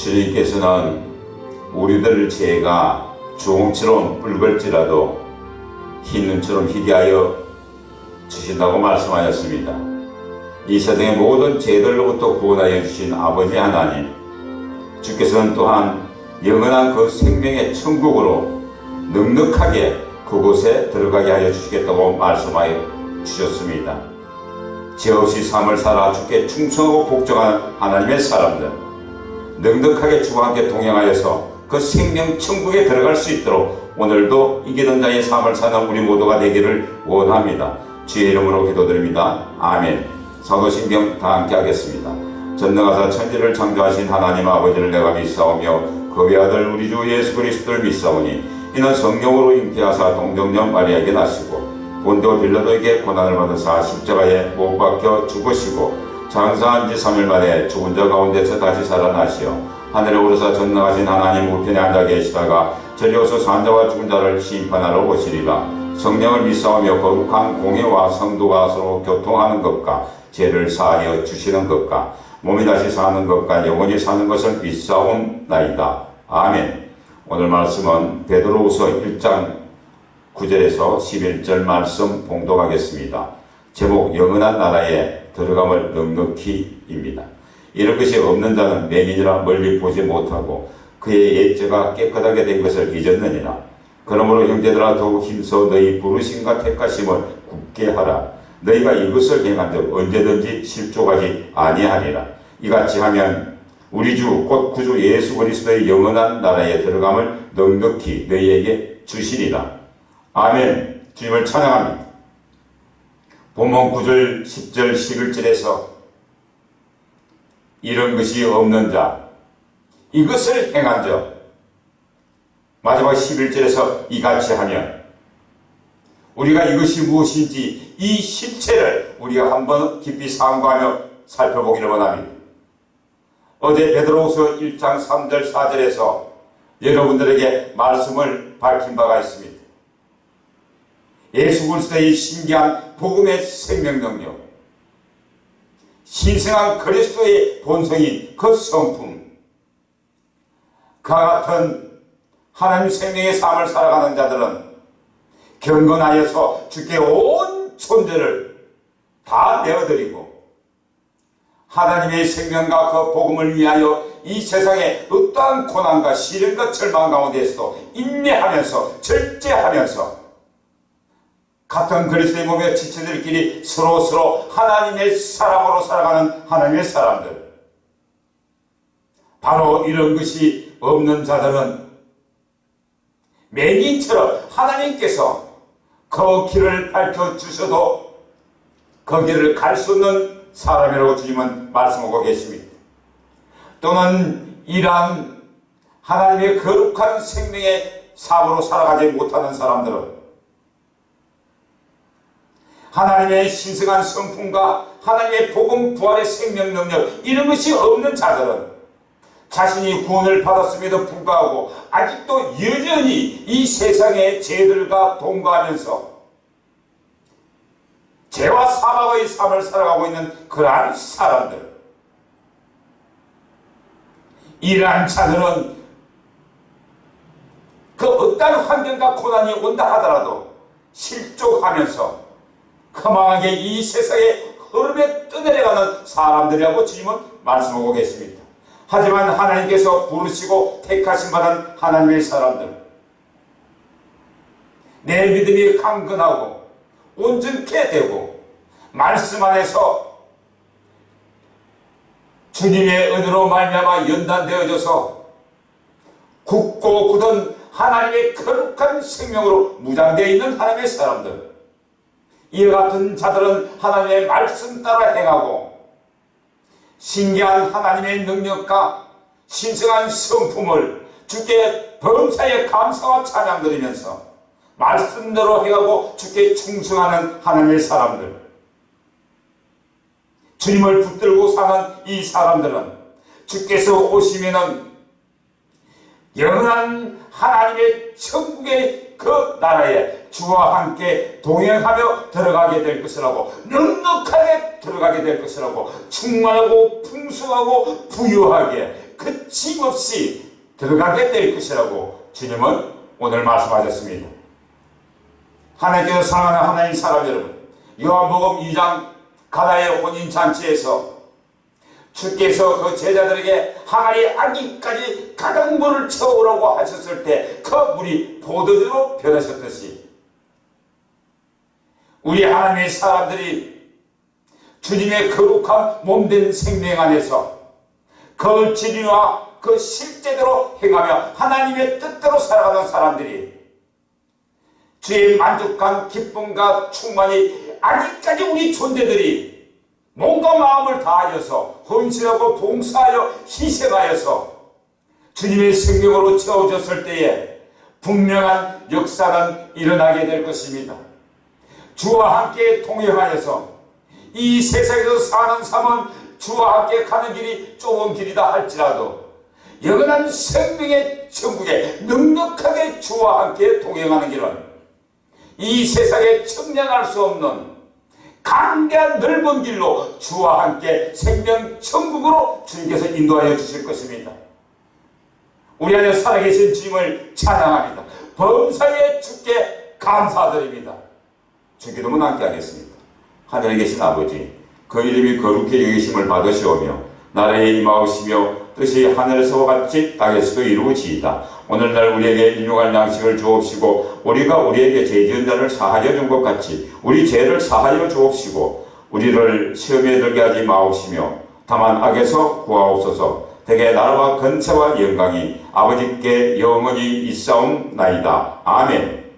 주님께서는 우리들 죄가 주홍처럼 붉을지라도 흰 눈처럼 희게 하여 주신다고 말씀하였습니다. 이 세상의 모든 죄들로부터 구원하여 주신 아버지 하나님, 주께서는 또한 영원한 그 생명의 천국으로 넉넉하게 그곳에 들어가게 하여 주시겠다고 말씀하여 주셨습니다. 죄 없이 삶을 살아 주께 충성하고 복종하는 하나님의 사람들, 넉넉하게 주와 함께 동행하여서 그 생명 천국에 들어갈 수 있도록 오늘도 이기는 자의 삶을 사는 우리 모두가 되기를 원합니다. 주의 이름으로 기도드립니다. 아멘. 사도신경 다 함께 하겠습니다. 전능하사 천지를 창조하신 하나님 아버지를 내가 믿사오며 그 외아들 우리 주 예수 그리스도를 믿사오니 이는 성령으로 잉태하사 동정녀 마리아에게 나시고 본도 빌라도에게 고난을 받으사 십자가에 못 박혀 죽으시고 장사한 지 3일 만에 죽은 자 가운데서 다시 살아나시어 하늘에 오르사 전능하신 하나님 우편에 앉아 계시다가 저리어서 산자와 죽은 자를 심판하러 오시리라 성령을 믿사오며 거룩한 공예와 성도가 서로 교통하는 것과 죄를 사하여 주시는 것과 몸이 다시 사는 것과 영원히 사는 것을 믿사옵나이다. 아멘. 오늘 말씀은 베드로후서 1장 9절에서 11절 말씀 봉독하겠습니다. 제목 영원한 나라에 들어감을 넉넉히입니다. 이런 것이 없는 자는 맹인이라 멀리 보지 못하고 그의 옛죄가 깨끗하게 된 것을 잊었느니라. 그러므로 형제들아 더욱 힘써 너희 부르심과 택하심을 굳게 하라. 너희가 이것을 행한 즉 언제든지 실족하지 아니하리라. 이같이 하면 우리 주 곧 구주 예수 그리스도의 영원한 나라에 들어감을 넉넉히 너희에게 주시리라. 아멘. 주님을 찬양합니다. 본문 9절, 10절, 11절에서 이런 것이 없는 자, 이것을 행한 자, 마지막 11절에서 이같이 하면 우리가 이것이 무엇인지 이 실체를 우리가 한번 깊이 상고하며 살펴보기를 원합니다. 어제 베드로후서 1장 3절 4절에서 여러분들에게 말씀을 밝힌 바가 있습니다. 예수 그리스도의 신기한 복음의 생명 능력, 신성한 그리스도의 본성인 그 성품, 그와 같은 하나님 생명의 삶을 살아가는 자들은 경건하여서 주께 온 존재를 다 내어드리고 하나님의 생명과 그 복음을 위하여 이 세상에 어떠한 고난과 시련과 절망 가운데서도 인내하면서 절제하면서 같은 그리스도의 몸에 지체들끼리 서로 서로 하나님의 사람으로 살아가는 하나님의 사람들. 바로 이런 것이 없는 자들은 맹인처럼 하나님께서 그 길을 밝혀 주셔도 그 길을 갈 수 없는 사람이라고 주님은 말씀하고 계십니다. 또는 이러한 하나님의 거룩한 생명의 삶으로 살아가지 못하는 사람들은 하나님의 신성한 성품과 하나님의 복음 부활의 생명 능력 이런 것이 없는 자들은 자신이 구원을 받았음에도 불구하고 아직도 여전히 이 세상의 죄들과 동거하면서 죄와 사망의 삶을 살아가고 있는 그러한 사람들. 이러한 자들은 그 어떠한 환경과 고난이 온다 하더라도 실족하면서 허망하게 이 세상의 흐름에 떠내려가는 사람들이라고 주님은 말씀하고 계십니다. 하지만 하나님께서 부르시고 택하신 받은 하나님의 사람들 내 믿음이 강건하고 온전케 되고 말씀 안에서 주님의 은혜로 말미암아 연단되어져서 굳고 굳은 하나님의 거룩한 생명으로 무장되어 있는 하나님의 사람들 이와 같은 자들은 하나님의 말씀 따라 행하고 신기한 하나님의 능력과 신성한 성품을 주께 범사에 감사와 찬양 드리면서 말씀대로 행하고 주께 충성하는 하나님의 사람들. 주님을 붙들고 사는 이 사람들은 주께서 오시면은 영원한 하나님의 천국의 그 나라에 주와 함께 동행하며 들어가게 될 것이라고 넉넉하게 들어가게 될 것이라고 충만하고 풍성하고 부유하게 그침없이 들어가게 될 것이라고 주님은 오늘 말씀하셨습니다. 하나님께서 사랑하는 하나님 사람 여러분, 요한복음 2장 가나의 혼인잔치에서 주께서 그 제자들에게 항아리 아기까지 가득 물을 채우라고 하셨을 때 그 물이 포도주로 변하셨듯이 우리 하나님의 사람들이 주님의 거룩한 몸된 생명 안에서 그 진리와 그 실제대로 행하며 하나님의 뜻대로 살아가는 사람들이 주의 만족감, 기쁨과 충만이 아직까지 우리 존재들이 몸과 마음을 다하여서 헌신하고 봉사하여 희생하여서 주님의 생명으로 채워졌을 때에 분명한 역사는 일어나게 될 것입니다. 주와 함께 동행하여서 이 세상에서 사는 삶은 주와 함께 가는 길이 좁은 길이다 할지라도 영원한 생명의 천국에 넉넉하게 주와 함께 동행하는 길은 이 세상에 청량할 수 없는 강대한 넓은 길로 주와 함께 생명 천국으로 주님께서 인도하여 주실 것입니다. 우리 안에 살아계신 주님을 찬양합니다. 범사에 주께 감사드립니다. 주기도문 함께 하겠습니다. 하늘에 계신 아버지, 그 이름이 거룩히 여기심을 받으시오며 나라에 임하오시며 뜻이 하늘에서와 같이 땅에서도 이루어지이다. 오늘날 우리에게 일용할 양식을 주옵시고 우리가 우리에게 죄 지은 자를 사하여 준 것 같이 우리 죄를 사하여 주옵시고 우리를 시험에 들게 하지 마옵시며 다만 악에서 구하옵소서 대개 나라와 건세와 영광이 아버지께 영원히 있사옵나이다. 아멘